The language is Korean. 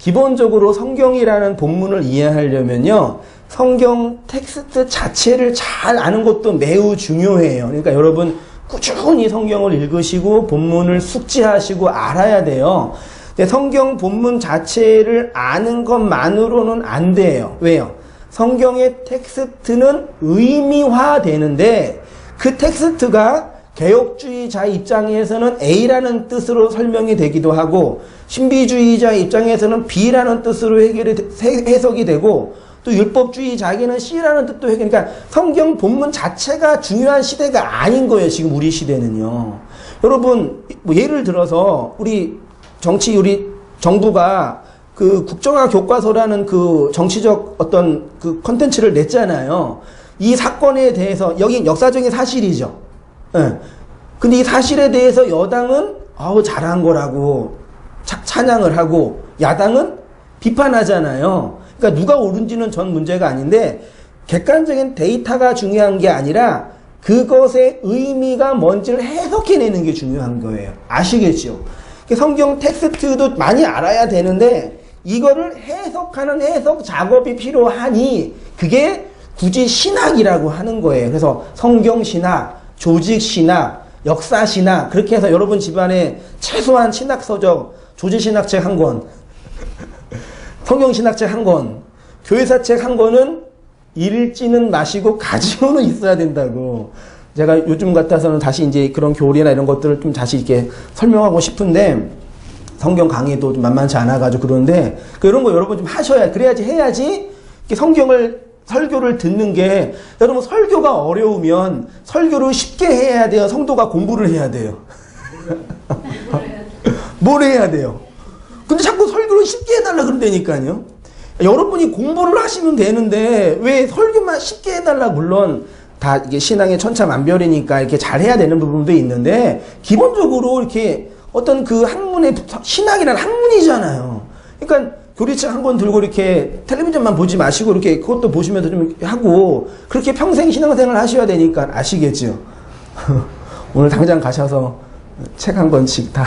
기본적으로 성경이라는 본문을 이해하려면요. 성경 텍스트 자체를 잘 아는 것도 매우 중요해요. 그러니까 여러분 꾸준히 성경을 읽으시고 본문을 숙지하시고 알아야 돼요. 근데 성경 본문 자체를 아는 것만으로는 안 돼요. 왜요? 성경의 텍스트는 의미화 되는데 그 텍스트가 개혁주의자 입장에서는 A라는 뜻으로 설명이 되기도 하고 신비주의자 입장에서는 B라는 뜻으로 해결이 해석이 되고 또 율법주의자에게는 C라는 뜻도 해결. 그러니까 성경 본문 자체가 중요한 시대가 아닌 거예요. 지금 우리 시대는요. 여러분 뭐 예를 들어서 우리 정치 우리 정부가 그 국정화 교과서라는 그 정치적 어떤 그 컨텐츠를 냈잖아요. 이 사건에 대해서 여기 역사적인 사실이죠. 예. 근데 이 사실에 대해서 여당은 아우 잘한 거라고 차- 찬양을 하고 야당은 비판하잖아요. 그러니까 누가 옳은지는 전 문제가 아닌데 객관적인 데이터가 중요한 게 아니라 그것의 의미가 뭔지를 해석해내는 게 중요한 거예요. 아시겠죠? 성경 텍스트도 많이 알아야 되는데 이거를 해석하는 해석 작업이 필요하니 그게 굳이 신학이라고 하는 거예요. 그래서 성경 신학, 조직 신학, 역사 신학 그렇게 해서 여러분 집안에 최소한 신학 서적, 조직 신학 책 한 권, 성경 신학 책 한 권, 교회사 책 한 권은 읽지는 마시고 가지고는 있어야 된다고. 제가 요즘 같아서는 다시 이제 그런 교리나 이런 것들을 좀 다시 이렇게 설명하고 싶은데 성경 강의도 좀 만만치 않아가지고 그러는데 그런 거 여러분 좀 하셔야 그래야지 해야지 성경을 설교를 듣는 게 여러분 설교가 어려우면 설교를 쉽게 해야 돼요? 성도가 공부를 해야 돼요? 뭘 해야 돼요? 근데 자꾸 설교를 쉽게 해달라 그런다니까요. 여러분이 공부를 하시면 되는데 왜 설교만 쉽게 해달라? 물론 다 이게 신앙의 천차만별이니까 이렇게 잘해야 되는 부분도 있는데 기본적으로 이렇게 어떤 그 학문의 신학이라는 학문이잖아요. 그러니까 교리책 한 권 들고 이렇게 텔레비전만 보지 마시고 이렇게 그것도 보시면서 좀 하고 그렇게 평생 신앙생활 하셔야 되니까 아시겠죠. 오늘 당장 가셔서 책 한 권씩 다